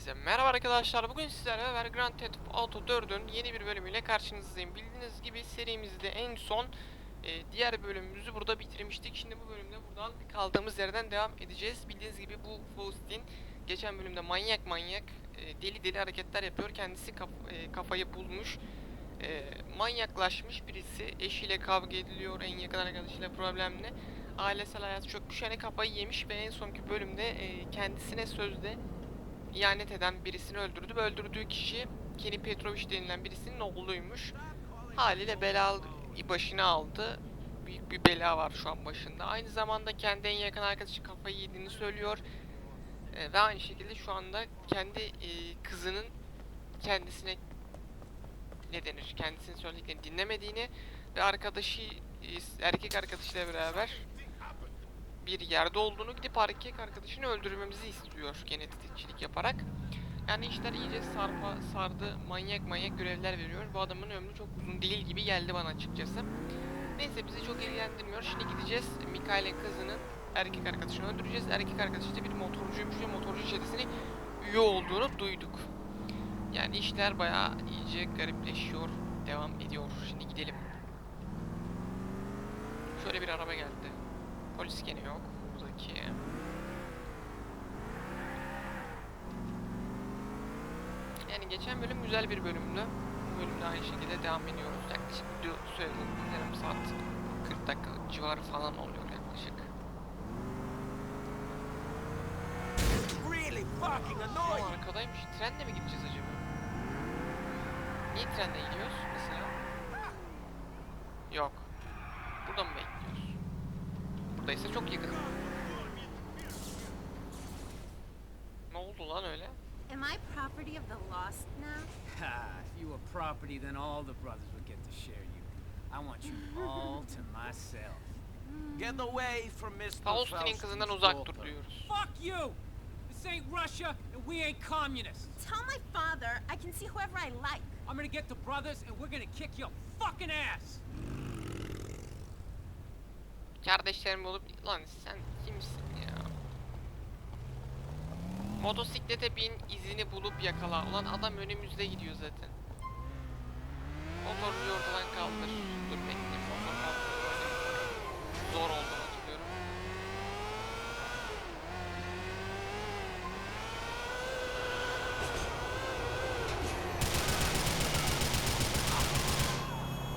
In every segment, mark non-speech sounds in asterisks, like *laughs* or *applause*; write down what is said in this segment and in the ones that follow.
Herkese merhaba arkadaşlar. Bugün sizlerle beraber Grand Theft Auto 4'ün yeni bir bölümüyle karşınızdayım. Bildiğiniz gibi serimizde en son e, diğer bölümümüzü burada bitirmiştik. Şimdi bu bölümde buradan kaldığımız yerden devam edeceğiz. Bildiğiniz gibi bu Faustin geçen bölümde manyak manyak e, deli deli hareketler yapıyor. Kendisi kaf- e, kafayı bulmuş. E, manyaklaşmış birisi. Eşiyle kavga ediliyor. En yakın arkadaşıyla problemli. Ailesel hayatı çökmüş. Yani kafayı yemiş ve en sonki bölümde e, kendisine sözde ihanet eden birisini öldürdü ve öldürdüğü kişi Kenny Petrovic denilen birisinin oğluymuş. Haliyle bela başına aldı. Büyük bir bela var şu an başında. Aynı zamanda kendi en yakın arkadaşı kafayı yediğini söylüyor. Ee, ve aynı şekilde şu anda kendi e, kızının kendisine ne denir? Kendisinin söylediklerini dinlemediğini ve arkadaşı e, erkek arkadaşıyla beraber bir yerde olduğunu gidip erkek arkadaşını öldürmemizi istiyor genetikçilik yaparak. Yani işler iyice sarpa sardı, manyak manyak görevler veriyor. Bu adamın ömrü çok uzun değil gibi geldi bana açıkçası. Neyse bizi çok ilgilendirmiyor. Şimdi gideceğiz Mikael'in kızının erkek arkadaşını öldüreceğiz. Erkek arkadaşı da bir motorcuymuş ve motorcu çetesine üye olduğunu duyduk. Yani işler bayağı iyice garipleşiyor, devam ediyor. Şimdi gidelim. Şöyle bir araba geldi. Polis gene yok. Buradaki. Yani geçen bölüm güzel bir bölümdü. Bu bölümde aynı şekilde devam ediyoruz. Yaklaşık video söyledim. Yarım saat 40 dakika civarı falan oluyor yaklaşık. really fucking O annoying. arkadaymış. Trenle mi gideceğiz acaba? Niye trenle gidiyoruz mesela? Yok. Burada mı bekliyoruz? Buradaysa çok yakın. Ne oldu lan öyle? Am I property of the lost now? Ha, if you were property, then all the brothers would get to share you. I want you all to *laughs* myself. Get away from Mr. Faustin'in kızından uzak dur diyoruz. Fuck you! This ain't Russia, and we ain't communists. Tell my father I can see whoever I like. I'm gonna get the brothers, and we're gonna kick your fucking ass. Kardeşlerim olup lan sen kimsin? Motosiklete bin izini bulup yakala. Ulan adam önümüzde gidiyor zaten. Motorcuyu ortadan kaldır. Dur bekle motor. Zor olduğunu hatırlıyorum.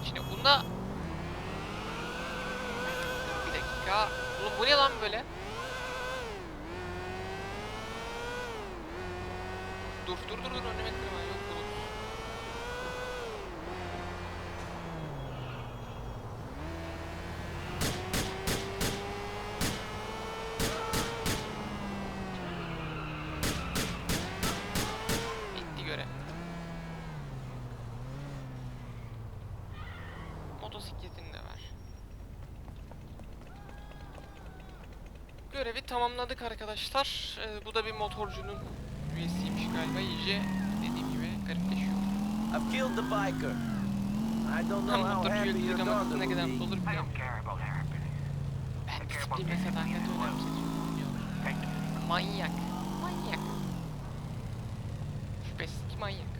Şimdi bunda bir dakika. Oğlum bu ne lan böyle? Dur dur dur dur önüme kırma yok bulut. Bitti görev. Motosikletini de ver. Görevi tamamladık arkadaşlar. Ee, bu da bir motorcunun üyesiymiş galiba. İyice dediğim gibi garipleşiyor. I've killed the biker. I don't know how motorcuyu happy your daughter ne kadar will be. olur I bilmiyorum. don't care about happiness. Ben disiplin ve sadakat önemsiz. Manyak. Manyak. Şüphesiz ki manyak.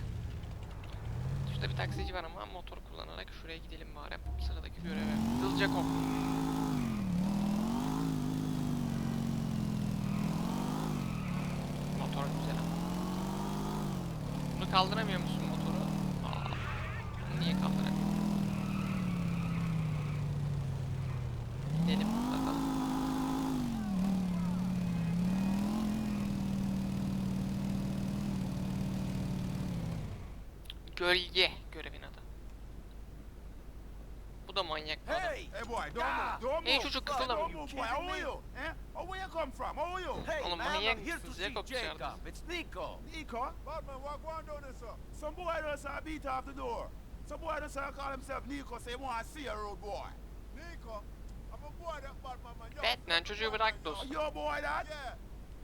Şurada bir taksici var ama motor kullanarak şuraya gidelim bari. Sıradaki göreve. Hızlıca kop. Motor güzel ama. Bunu kaldıramıyor musun motoru? Aa, niye kaldıramıyor? Gidelim bakalım. Gölge görevin adı. Bu da manyak bir adam. Hey! Hey boy, don't move, don't Hey move. çocuk Fuck, kıpırdama. Don't move boy, how are you? Eh? Oh, where you come from? How are you? Hey Oğlum man, manyak mısınız? Jacob dışarıda. It's Nico. Nico? Batman, what going down there, sir? Some boy just uh, beat off the door. Some boy just uh, call himself Nico, say he want to see a road boy. Nico? I'm a boy that Batman, man. Yo, Batman çocuğu bırak dostum. your boy that? Yeah.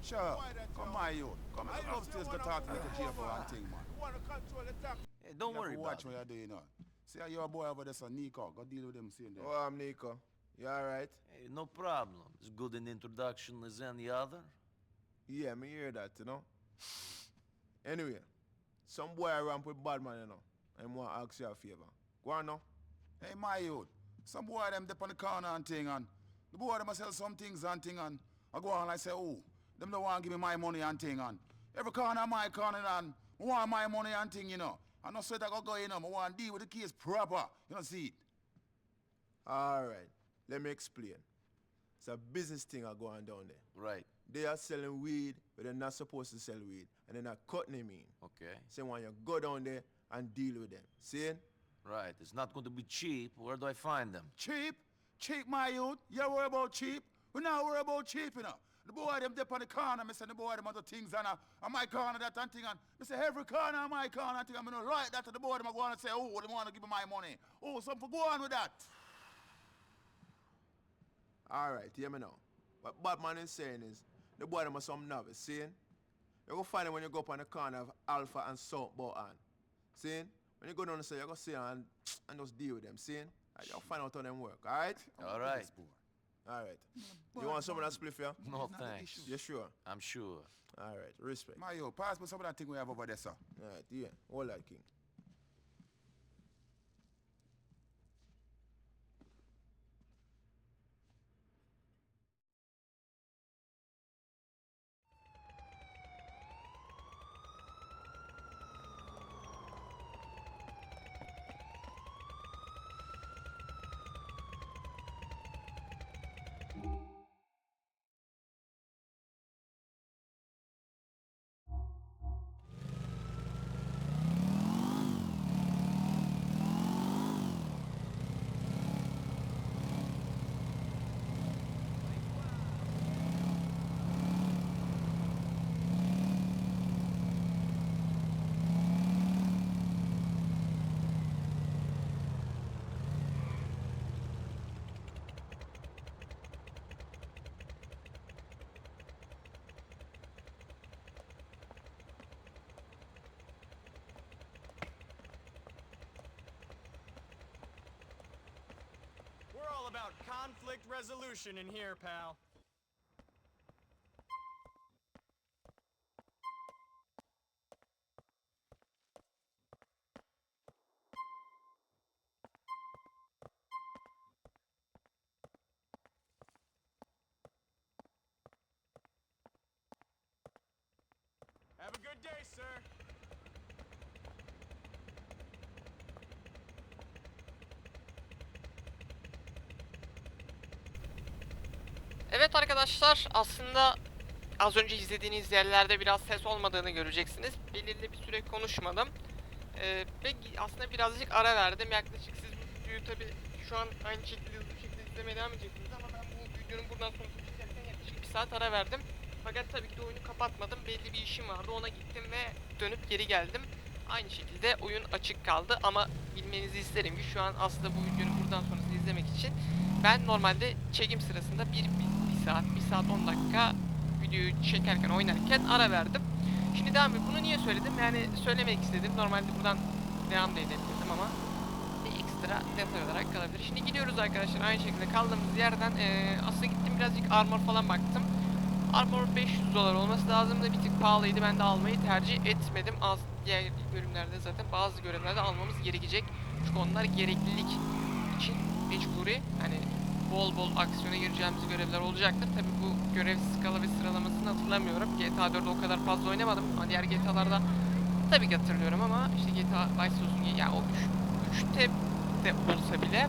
Shut up. Come my youth. Come on, upstairs go talk to Nico J for one thing, man. want to control the tax. Hey, don't You worry about watch it. what you're doing now. See how your boy over there, sir, Nico. Go deal with him soon there. Oh, I'm Nico. You alright? Hey, no problem. As good an introduction as any other. Yeah, me hear that, you know. *sighs* Anyway, some boy ramp with bad man, you know. I want to ask you a favor. Go on now. Hey, my youth. Some boy them dip on the corner and thing and the boy them a sell some things and thing and I go on and I say, oh, them don't want to give me my money and thing and every corner my corner and I want my money and thing, you know. I know sweat I go go in, I want to deal with the case proper. You know, see it. All right. Let me explain. It's a business thing I go on down there. Right. They are selling weed, but they're not supposed to sell weed. And they're not cutting them in. Okay. So when you go down there and deal with them. See? Right. It's not going to be cheap. Where do I find them? Cheap? Cheap, my youth? You worry about cheap? We not worry about cheap, you know. The boy them dip on the corner, me say the boy them other things and uh, on my corner that and thing and me say every corner on my corner and thing and gonna like that to the boy them I go on and say, oh, they want to give me my money. Oh, something go on with that. All right, hear me now. What Batman is saying is, the boy them are some novice, seeing? You go find them when you go up on the corner of Alpha and South Bohan. Seeing? When you go down and say, you go see and, and just deal with them, seeing? And you'll find out how them work, alright? all right? All right. All right. You want some of that spliff, yeah? No, thanks. You sure? I'm sure. All right, respect. My youth, pass me some of that thing we have over there, sir. All right, yeah. Hold that, King. We're all about conflict resolution in here, pal. Arkadaşlar aslında az önce izlediğiniz yerlerde biraz ses olmadığını göreceksiniz. Belirli bir süre konuşmadım. Ee, ve aslında birazcık ara verdim. Yaklaşık siz bu videoyu tabi şu an aynı şekilde hızlı şekilde izlemeye devam edeceksiniz ama ben bu videonun buradan sonrasını çekerken yaklaşık bir saat ara verdim. Fakat tabii ki de oyunu kapatmadım. Belli bir işim vardı. Ona gittim ve dönüp geri geldim. Aynı şekilde oyun açık kaldı ama bilmenizi isterim ki şu an aslında bu videonun buradan sonrasını izlemek için ben normalde çekim sırasında bir, bir saat, bir saat 10 dakika videoyu çekerken, oynarken ara verdim. Şimdi devam et. Bunu niye söyledim? Yani söylemek istedim. Normalde buradan devam da edebilirdim ama bir ekstra detay olarak kalabilir. Şimdi gidiyoruz arkadaşlar aynı şekilde kaldığımız yerden eee aslında gittim birazcık armor falan baktım. Armor 500 dolar olması lazım da bir tık pahalıydı. Ben de almayı tercih etmedim. Az diğer bölümlerde zaten bazı görevlerde almamız gerekecek. Çünkü onlar gereklilik için mecburi. Hani bol bol aksiyona gireceğimiz görevler olacaktır. Tabi bu görev skala ve sıralamasını hatırlamıyorum. GTA 4'de o kadar fazla oynamadım ama diğer GTA'larda tabii ki hatırlıyorum ama işte GTA Vice olsun ya o 3, 3'te de olsa bile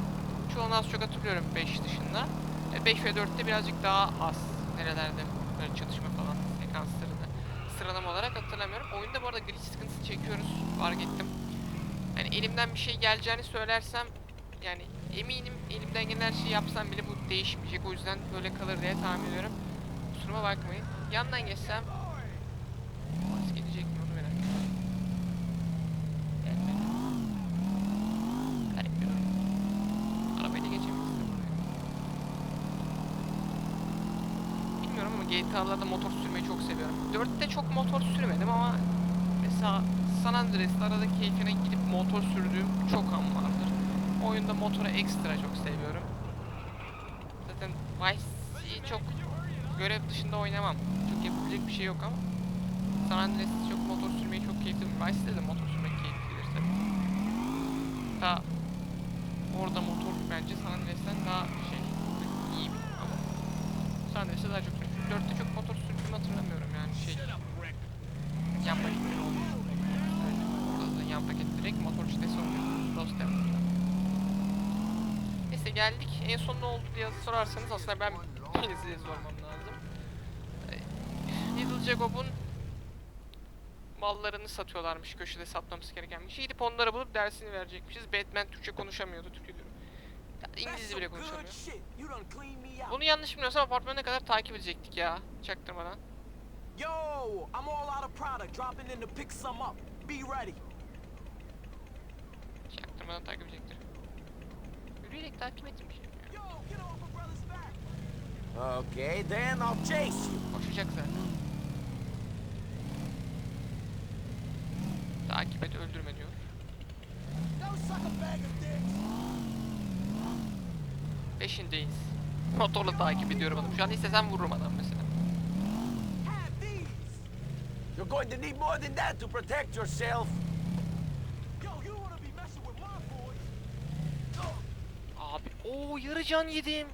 çoğunu az çok hatırlıyorum 5 dışında. E, 5 ve 4'te birazcık daha az nerelerde böyle çatışma falan sekanslarını sıralama olarak hatırlamıyorum. Oyunda bu arada glitch sıkıntısı çekiyoruz fark ettim. Yani elimden bir şey geleceğini söylersem yani eminim elimden gelen her şeyi yapsam bile bu değişmeyecek. O yüzden böyle kalır diye tahmin ediyorum. Kusuruma bakmayın. Yandan geçsem buraya. Bilmiyorum ama GTA'larda motor sürmeyi çok seviyorum. 4'te çok motor sürmedim ama mesela San Andreas'ta arada keyfine gidip motor sürdüğüm çok an vardır. Oyunda motoru ekstra çok seviyorum. Zaten Vice'yi çok görev dışında oynamam. Çok yapabilecek bir şey yok ama San Andreas'ta çok motor sürmeyi çok Vice'de de motor sürmek keyiflidir tabii. Ta orada motor bence San Andreas'ten daha şey iyi ama San Andreas'te daha çok sürüyorum. Çünkü 4'te çok motor sürdüğümü hatırlamıyorum yani şey yan paketleri oluyor. Öyle. Burada da yan paket direkt motor şiddeti oluyor. Lost Level'da. Neyse geldik. En son ne oldu diye sorarsanız aslında ben size sormam lazım. Little Jacob'un mallarını satıyorlarmış köşede satmamız gerekenmiş. Gidip onları bulup dersini verecekmişiz. Batman Türkçe konuşamıyordu Türkçe diyorum. İngilizce bile konuşamıyor. Bunu yanlış bilmiyorsam apartmana kadar takip edecektik ya. Çaktırmadan. Yo, I'm all out of product. Dropping in to pick some up. Be ready. Çaktırmadan takip edecektir. Yürüyerek takip etmiş. Back. Okay, then I'll chase you. Koşacak zaten. Takip et öldürme diyor. Peşindeyiz. Motorla takip ediyorum adamı. Şu an istesem vururum adam mesela. You're going to need more than that to protect yourself. Yo, you don't wanna be messing with my boys. Abi o yarı can yedim.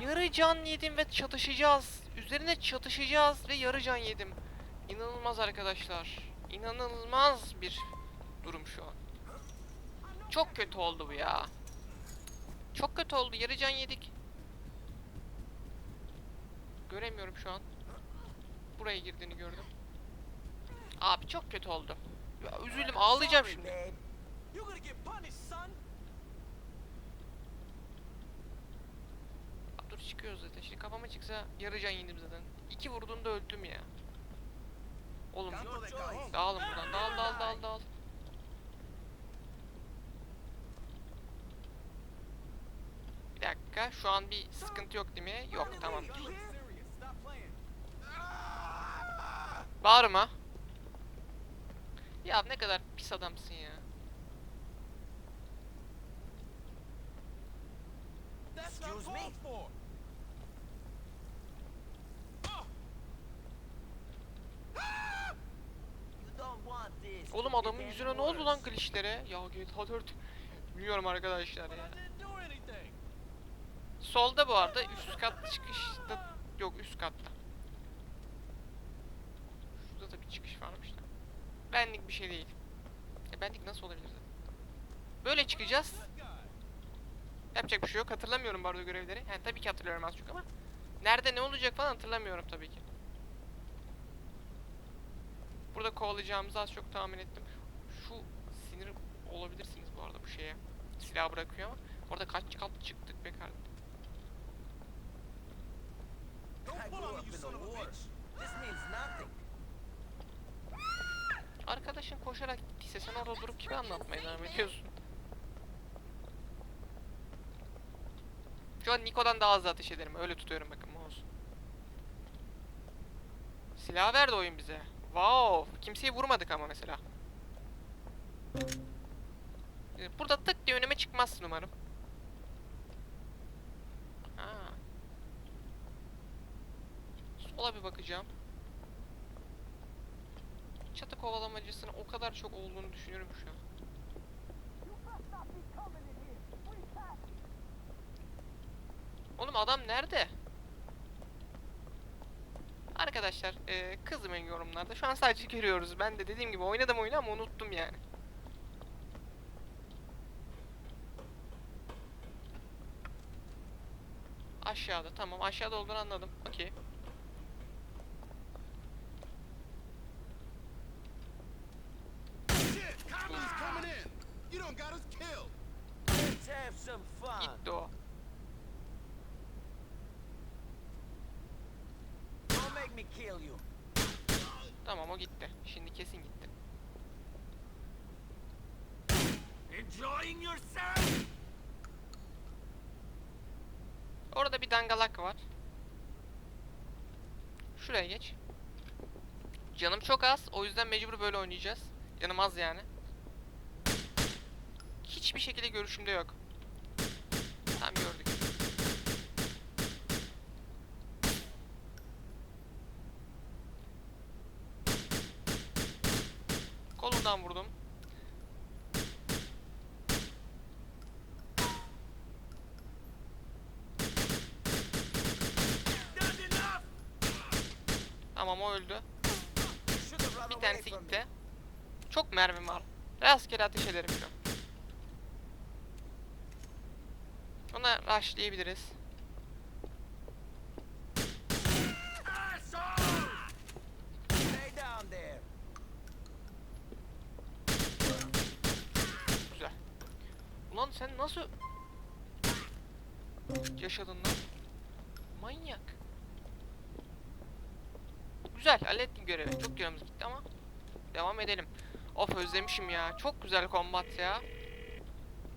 Yarı can yedim ve çatışacağız. Üzerine çatışacağız ve yarı can yedim. İnanılmaz arkadaşlar. İnanılmaz bir durum şu an. Çok kötü oldu bu ya. Çok kötü oldu. Yarı can yedik. Göremiyorum şu an. Buraya girdiğini gördüm. Abi çok kötü oldu. Ya üzüldüm ağlayacağım şimdi. Çıkıyoruz zaten. Şimdi kafama çıksa yarı can yedim zaten. İki vurduğunda öldüm ya. Oğlum dağılın buradan. Dağıl dağıl dağıl dağıl. Bir dakika şu an bir sıkıntı yok değil mi? Yok playing. *laughs* Bağırma. Ya ne kadar pis adamsın ya. Excuse me? Yüzüne ne oldu lan glitchlere? Ya GTA 4. Bilmiyorum arkadaşlar ya. Solda bu arada üst kat çıkışta yok üst katta. Şurada da bir çıkış varmış da. Benlik bir şey değil. E benlik nasıl olabilir? Böyle çıkacağız. Yapacak bir şey yok. Hatırlamıyorum bu arada görevleri. Yani tabii ki hatırlıyorum az çok ama nerede ne olacak falan hatırlamıyorum tabii ki. Burada kovalayacağımızı az çok tahmin ettim. Olabilirsiniz bu arada bu şeye. Silah bırakıyor ama orada kaç kat çıktık be kardeşim. Arkadaşın koşarak gittiyse sen orada durup kime anlatmaya devam ediyorsun? Şu an Niko'dan daha hızlı ateş ederim. Öyle tutuyorum bakın mouse. Silah verdi oyun bize. Wow. Kimseyi vurmadık ama mesela. Ee, Burada tık diye önüme çıkmazsın umarım. Ha. Sola bir bakacağım. Çatı kovalamacısının o kadar çok olduğunu düşünüyorum şu an. Oğlum adam nerede? Arkadaşlar eee kızmayın yorumlarda. Şu an sadece görüyoruz. Ben de dediğim gibi oynadım oyunu ama unuttum yani. Aşağıda tamam aşağıda olduğunu anladım. Okey. Shit, Conley's coming in. You don't got us killed. Let's have some fun. Gitti o. Don't make me kill you. Tamam o gitti. Şimdi kesin gitti. Enjoying yourself? Orada bir dangalak var. Şuraya geç. Canım çok az. O yüzden mecbur böyle oynayacağız. Canım az yani. Hiçbir şekilde görüşümde yok. Tamam o öldü. Bir tanesi gitti. Çok mermim var. Rastgele ateş ederim şu. Ona rushlayabiliriz. Güzel. Ulan sen nasıl yaşadın lan? Manyak. Güzel hallettin görevi. Çok canımız gitti ama devam edelim. Of özlemişim ya. Çok güzel kombat ya.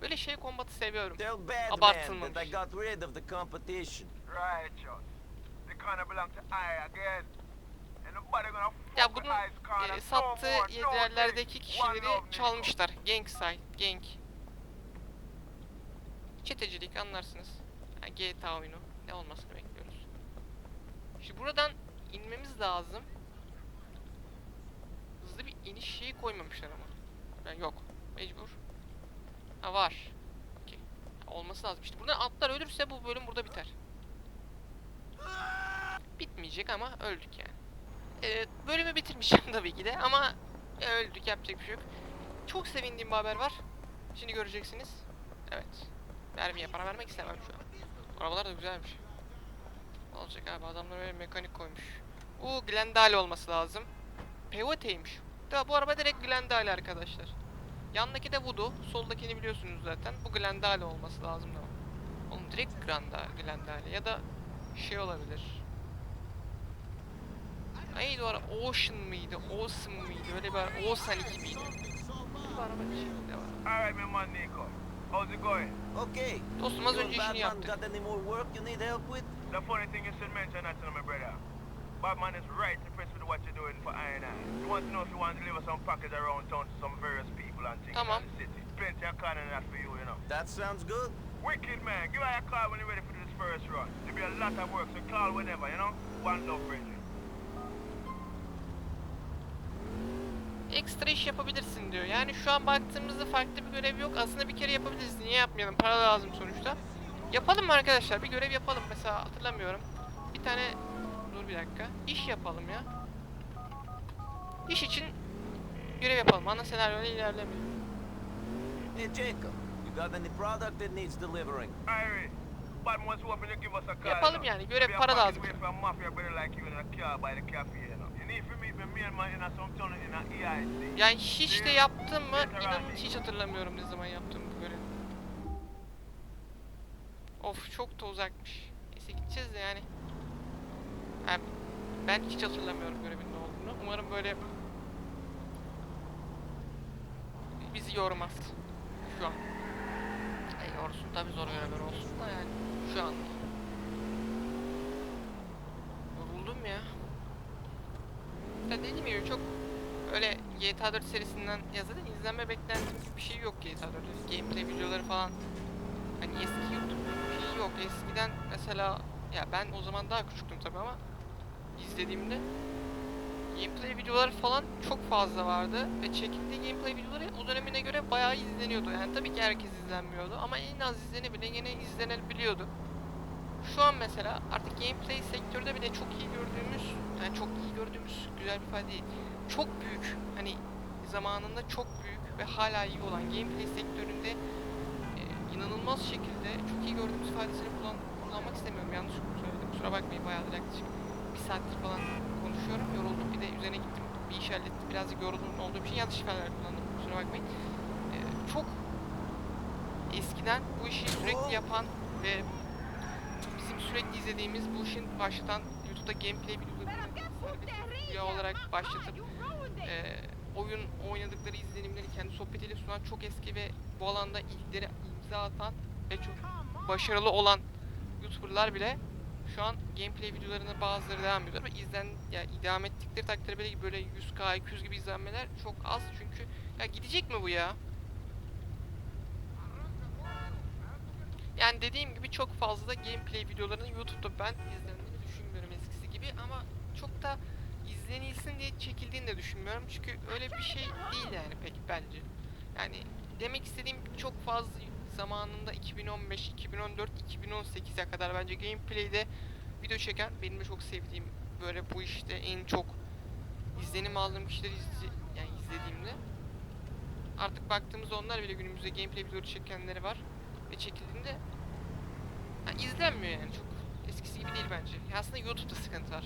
Böyle şey kombatı seviyorum. Abartılmamış. that I got rid of the competition. Right, John. The corner belong to I again. And nobody gonna fuck Ya bunun e, sattığı yerlerdeki kişileri çalmışlar. Gang site, gang. Çetecilik anlarsınız. Ha, GTA oyunu. Ne olmasını bekliyoruz. Şimdi buradan inmemiz lazım. Hızlı bir iniş şeyi koymamışlar ama. Yani yok. Mecbur. Ha var. Okey. Olması lazım. İşte buradan atlar ölürse bu bölüm burada biter. Bitmeyecek ama öldük yani. Evet, bölümü bitirmişim *laughs* tabii ki de ama öldük yapacak bir şey yok. Çok sevindiğim bir haber var. Şimdi göreceksiniz. Evet. Mermiye para vermek istemem şu an. Arabalar da güzelmiş. Olacak abi adamlar böyle mekanik koymuş. Bu Glendale olması lazım. Peyote'ymiş. Da bu araba direkt Glendale arkadaşlar. Yandaki de Voodoo. Soldakini biliyorsunuz zaten. Bu Glendale olması lazım da. Oğlum direkt Glendale, Glendale ya da şey olabilir. Neydi o ara? Ocean mıydı? Awesome mıydı? Öyle bir ara. Ocean 2 miydi? Bir araba içinde var. Alright, my man Nico. How's it going? Okay. Dostum az önce işini Batman yaptı. got any more work you need help with? The funny thing you should mention that to me, brother. Batman is right impressed with what you're doing for I and I. He wants to know if you want to deliver some package around town to some various people and things Tamam. in the city. Plenty of of that for you, you know. That sounds good. Wicked man, give her a call when you're ready for this first run. There'll be a lot of work, so call whenever, you know? One love, Bridget. Ekstra iş yapabilirsin diyor. Yani şu an baktığımızda farklı bir görev yok. Aslında bir kere yapabiliriz. Niye yapmayalım? Para lazım sonuçta. Yapalım mı arkadaşlar? Bir görev yapalım. Mesela hatırlamıyorum. Bir tane... Dur bir dakika. İş yapalım ya. İş için görev yapalım. Ana senaryoda ilerlemiyor. Hey, Jacob, you got any product that needs delivering? Give us a call. Yapalım yani, görev para lazım. EIC. Yani hiç de yaptım mı? İnanın hiç hatırlamıyorum ne zaman yaptım bu görevi. Of çok da uzakmış. Neyse gideceğiz de yani. Ha, ben hiç hatırlamıyorum görevin ne olduğunu. Umarım böyle bizi yormaz. Şu an. E, yorsun tabi zor görevler olsun da yani. Şu an. Yoruldum ya. Ya dediğim gibi çok öyle GTA 4 serisinden ya izlenme beklentim gibi bir şey yok GTA 4'ün. Gameplay videoları falan. Hani eski YouTube bir şey yok. Eskiden mesela ya ben o zaman daha küçüktüm tabii ama izlediğimde gameplay videoları falan çok fazla vardı ve çekildiği gameplay videoları o dönemine göre bayağı izleniyordu. Yani tabii ki herkes izlenmiyordu ama en az izleni bile yine izlenebiliyordu. Şu an mesela artık gameplay sektörde bile çok iyi gördüğümüz, yani çok iyi gördüğümüz güzel bir ifade değil. Çok büyük, hani zamanında çok büyük ve hala iyi olan gameplay sektöründe e, inanılmaz şekilde çok iyi gördüğümüz ifadesini kullan kullanmak istemiyorum. Yanlış söyledim. Kusura bakmayın bayağıdır yaklaşık saattir falan konuşuyorum. Yoruldum. Bir de üzerine gittim. Bir iş hallettim. Birazcık yoruldum olduğum için yanlış ifadeler kullandım. Kusura bakmayın. E, çok eskiden bu işi sürekli yapan ve bizim sürekli izlediğimiz bu işin başlatan YouTube'da gameplay videolarını serbest video olarak başlatıp e, oyun oynadıkları izlenimleri kendi sohbetiyle sunan çok eski ve bu alanda ilkleri imza atan ve çok başarılı olan YouTuber'lar bile şu an gameplay videolarına bazıları devam ediyorlar ve izlen ya idam ettikleri takdirde böyle, böyle 100k 200 gibi izlenmeler çok az çünkü ya gidecek mi bu ya? Yani dediğim gibi çok fazla gameplay videolarının YouTube'da ben izlendiğini düşünmüyorum eskisi gibi ama çok da iz izlenilsin diye çekildiğini de düşünmüyorum. Çünkü öyle bir şey değil yani pek bence. Yani demek istediğim çok fazla zamanında 2015, 2014, 2018'e kadar bence gameplay'de video çeken benim de çok sevdiğim böyle bu işte en çok izlenim aldığım kişileri izle, yani izlediğimde artık baktığımızda onlar bile günümüzde gameplay videoları çekenleri var ve çekildiğinde ha, izlenmiyor yani çok eskisi gibi değil bence. Ya aslında YouTube'da sıkıntı var.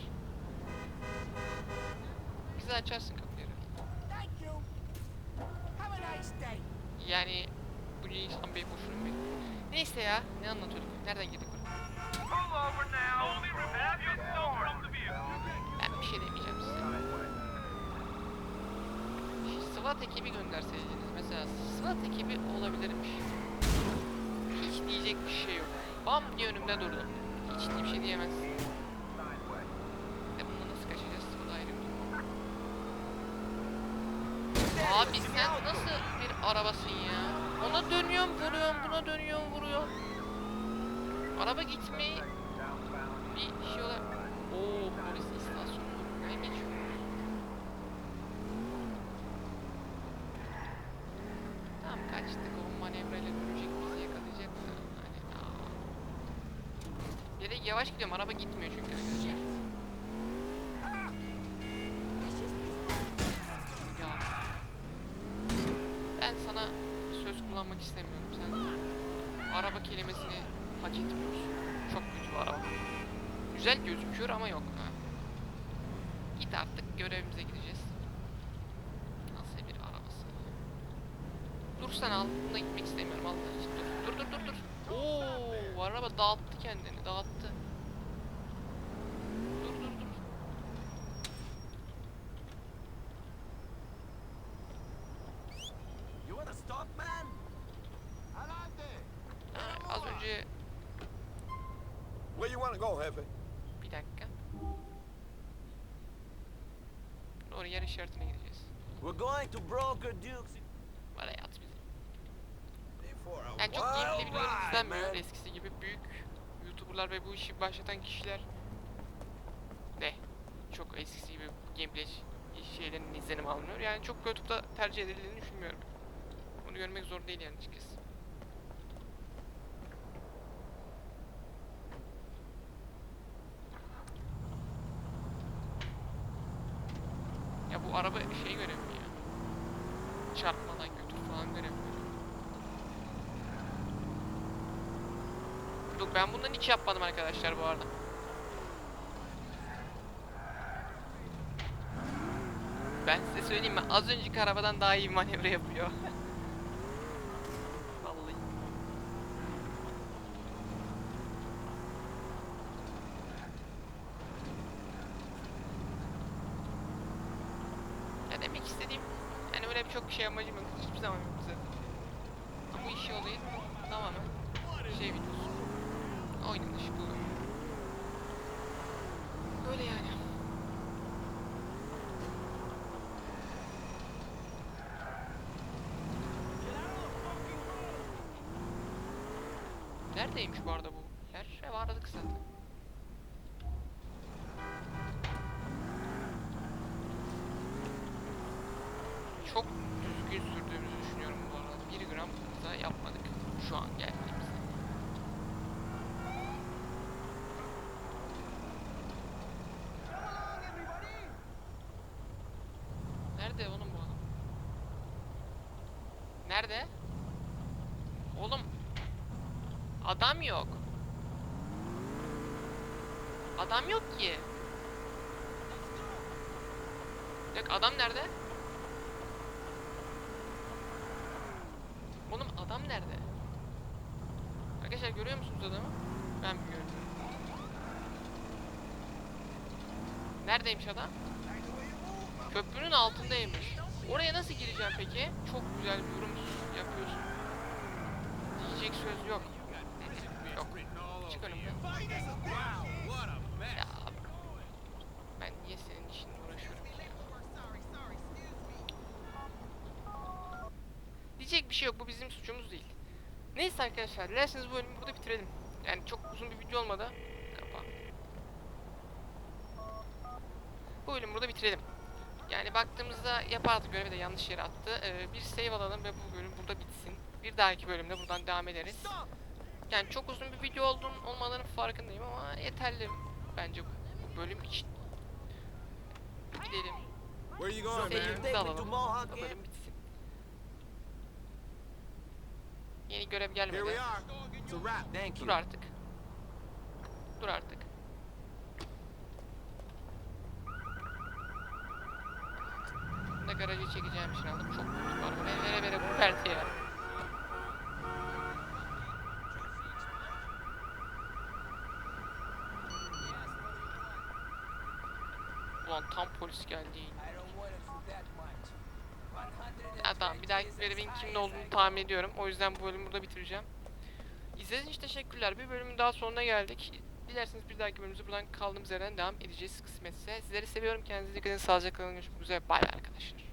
Bize açarsın kapıları. Yani bu insan Bey boşuna mı? Neyse ya ne anlatıyorduk? Nereden girdik buraya? Ben bir şey demeyeceğim size. Şu SWAT ekibi gönderseydiniz mesela SWAT ekibi olabilirmiş. Hiç diyecek bir şey yok. Bam diye önümde durdu. Hiç bir şey diyemez. E bununla nasıl kaçacağız? Bu da ayrı bir konu. Abi sen nasıl bir arabasın ya? Ona dönüyorum vuruyorum, buna dönüyorum vuruyorum. Araba gitmeyi bir şey olarak... Oo polis istasyonu. Ne geçiyor? Tamam kaçtık o manevrayla dönecek bizi yakalayacak. Hani aa. Yavaş gidiyorum araba gitmiyor çünkü arkadaşlar. Ya. Ben sana söz kullanmak istemiyorum. Sen araba kelimesini hak etmiyorsun. Çok kötü bir araba. Güzel gözüküyor ama yok. Ha. Git artık görevimize gideceğiz. Nasıl bir arabası ya? Dur sen al. Bununla gitmek istemiyorum. Allah için. Dur dur dur dur. dur. Oo, araba dağıttı kendini. Dağıttı. Dur dur dur. You wanna stop, man? Ha, az önce Where you wanna go, Hefe? bir dakika. Doğru yer işaretine gideceğiz. We're going to Broker Duke's Bana yat bizi. for a Yani çok videoları ride, izlenmiyor eskisi gibi. Büyük YouTuber'lar ve bu işi başlatan kişiler de çok eskisi gibi gameplay şeylerin izlenim almıyor. Yani çok YouTube'da tercih edildiğini düşünmüyorum. Bunu görmek zor değil yani açıkçası. Ya bu araba şey göremiyor ya. Çarpmadan götür falan göremiyor. Yok ben bundan hiç yapmadım arkadaşlar bu arada. Ben size söyleyeyim mi? Az önceki arabadan daha iyi manevra yapıyor. *laughs* Vallahi. Ya demek istediğim yani öyle bir çok bir şey amacım yok. Hiçbir zaman yok zaten. Ama bu işi olayı tamamen şey videosu. Oyunun dışı bu. Böyle yani. Neredeymiş bu arada bu yer? Ev aradık zaten. Çok düzgün sürdüğümüzü düşünüyorum bu arada. Bir gram kaza yapmadık şu an geldiğimizde. Nerede oğlum bu adam? Nerede? Oğlum Adam yok. Adam yok ki. Yok adam nerede? Oğlum adam nerede? Arkadaşlar görüyor musunuz adamı? Ben mi görüyorum? Neredeymiş adam? Köprünün altındaymış. Oraya nasıl gireceğim peki? Çok güzel bir yorum yapıyorsun. Diyecek söz. Yok. Çık. Ya. Ben niye senin işinle uğraşıyorum ki ya? Diyecek bir şey yok. Bu bizim suçumuz değil. Neyse arkadaşlar. Dilerseniz bu bölümü burada bitirelim. Yani çok uzun bir video olmadı. Kapa. bu bölümü burada bitirelim. Yani baktığımızda yapardık görevi de yanlış yere attı. Ee, bir save alalım ve bu bölüm burada bitsin. Bir dahaki bölümde buradan devam ederiz. Yani çok uzun bir video olduğunun olmadığının farkındayım ama yeterli bence bu, bu bölüm için. Gidelim. Where you going, Save'imizi man? alalım. Mohawk Bu bölüm bitsin. Yeni görev Here gelmedi. Dur artık. Dur artık. Da garaja çekeceğim için aldım. Çok büyük var. Vere vere vere bu verdi ya. Ulan tam polis geldi. Ya tamam bir dahaki görevin kimde olduğunu tahmin ediyorum. O yüzden bu bölümü burada bitireceğim. İzlediğiniz için teşekkürler. Bir bölümün daha sonuna geldik. Dilerseniz bir dahaki bölümümüzde buradan kaldığımız yerden devam edeceğiz kısmetse. Sizleri seviyorum. Kendinize dikkat edin. Sağlıcakla kalın. Görüşmek üzere. Bay bay arkadaşlar.